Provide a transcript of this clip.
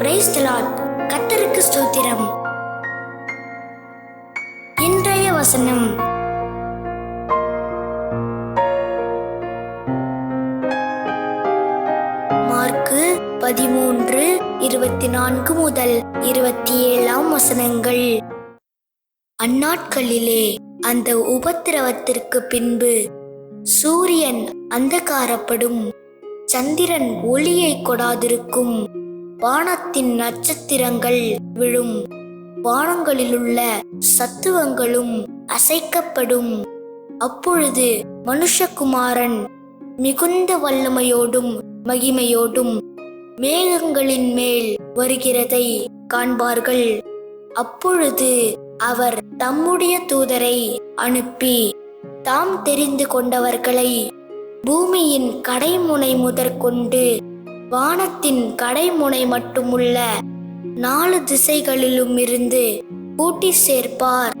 Price கத்தருக்கு ஸ்தோத்திரம். இன்றைய வசனம். மார்க்கு பதிமூன்று இருபத்தி நான்கு முதல் இருபத்தி ஏழாம் வசனங்கள். அந்நாட்களிலே அந்த உபத்திரவத்திற்கு பின்பு சூரியன் அந்தகாரப்படும். சந்திரன் ஒளியை கொடாதிருக்கும். வானத்தின் நட்சத்திரங்கள் விழும். வானங்களிலுள்ள சத்துவங்களும் அசைக்கப்படும். அப்பொழுது மனுஷகுமாரன் மிகுந்த வல்லமையோடும் மகிமையோடும் மேகங்களின் மேல் வருகிறதை காண்பார்கள். அப்பொழுது அவர் தம்முடைய தூதரை அனுப்பி தாம் தெரிந்து கொண்டவர்களை பூமியின் கடைமுனை முதற்கொண்டு வானத்தின் கடைமுனை மட்டுமுள்ள நாலு திசைகளிலும் இருந்து கூட்டி சேர்ப்பார்.